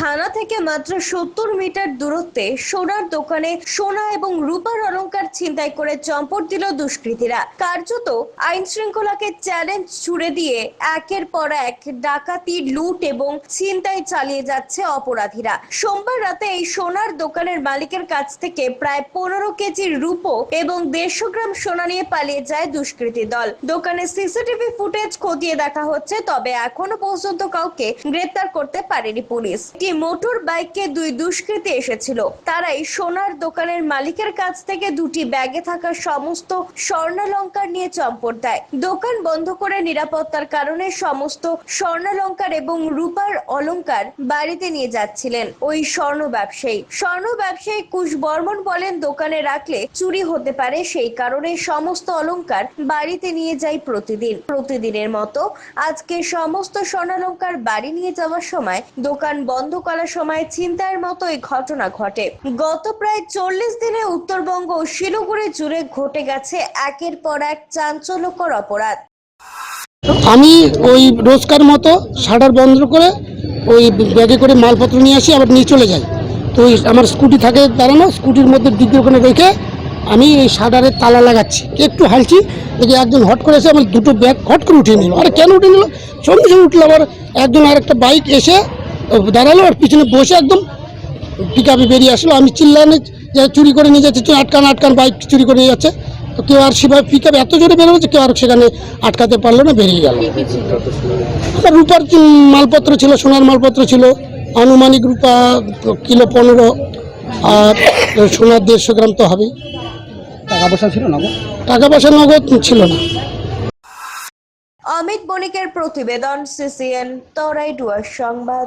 থানা থেকে মাত্র সত্তর মিটার দূরত্বে সোনার দোকানে সোনা এবং রূপার অলংকার ছিনতাই করে চম্পট দিল দুষ্কৃতীরা। কার্যত আইন শৃঙ্খলাকে চ্যালেঞ্জ ছুড়ে দিয়ে একের পর এক ডাকাতি, লুট এবং ছিনতাই চালিয়ে যাচ্ছে অপরাধীরা। সোমবার রাতে এই সোনার দোকানের মালিকের কাছ থেকে প্রায় পনেরো কেজির রূপো এবং দেড়শো গ্রাম সোনা নিয়ে পালিয়ে যায় দুষ্কৃতী দল। দোকানে সিসিটিভি ফুটেজ খতিয়ে দেখা হচ্ছে, তবে এখনও পর্যন্ত কাউকে গ্রেপ্তার করতে পারেনি পুলিশ। একটি মোটর বাইকে দুই দুষ্কৃতী এসেছিল। তারাই সোনার দোকানের মালিকের কাছ থেকে দুটি ব্যাগে থাকা সমস্ত স্বর্ণালঙ্কার নিয়ে চম্পট দেয়। দোকান বন্ধ করে নিরাপত্তার কারণে সমস্ত স্বর্ণালঙ্কার এবং রূপার অলংকার বাড়িতে নিয়ে যাচ্ছিলেন ওই স্বর্ণ ব্যবসায়ী। স্বর্ণ ব্যবসায়ী কুশ বর্মন বলেন, দোকানে রাখলে চুরি হতে পারে, সেই কারণে সমস্ত অলংকার বাড়িতে নিয়ে যাই প্রতিদিন। প্রতিদিনের মতো আজকে সমস্ত স্বর্ণালঙ্কার বাড়ি নিয়ে যাওয়ার সময় দোকান বন্ধ করার সময় ছিনতাইয়ের মতো এই ঘটনা ঘটে। গত প্রায় চল্লিশ দিনে উত্তরবঙ্গ ও শিলিগুড়ি জুড়ে ঘটে গেছে একের পর এক চাঞ্চল্যকর অপরাধ। আমি ওই রোজকার মতো শাটার বন্ধ করে ওই ব্যাগে করে মালপত্র নিয়ে আসি, আবার নিয়ে চলে যাই। তো আমার স্কুটি থাকে দাঁড়ানো, স্কুটির মধ্যে দিদি ওখানে রেখে আমি এই শাটারের তালা লাগাচ্ছি। একটু হালছি, দেখি একজন হট করে এসে আমার দুটো ব্যাগ হট করে উঠিয়ে নিল। আরে কেন উঠে নিল? সঙ্গে সঙ্গে উঠল আবার একজন আর একটা বাইক এসে দাঁড়াল আর পিছনে বসে একদম পিক আপে বেরিয়ে আসলো। আমি চিল্লানে যে চুরি করে নিয়ে যাচ্ছে আটকান আটকান বাইক চুরি করে নিয়ে যাচ্ছে। তো কেউ আর সেভাবে পিক আপ এত জোরে বেরোলো যে কেউ আর সেখানে আটকাতে পারল না বেরিয়ে গেল। রূপার মালপত্র ছিল সোনার মালপত্র ছিল আনুমানিক রূপা কিলো পনেরো আর সোনার দেড়শো গ্রাম তো হবেই। টাকা পয়সা ছিল না গো? টাকা পয়সা নগদ ছিল না। অমিত বণিকের প্রতিবেদন সিসিএন তরাই ডুয়ার সংবাদ।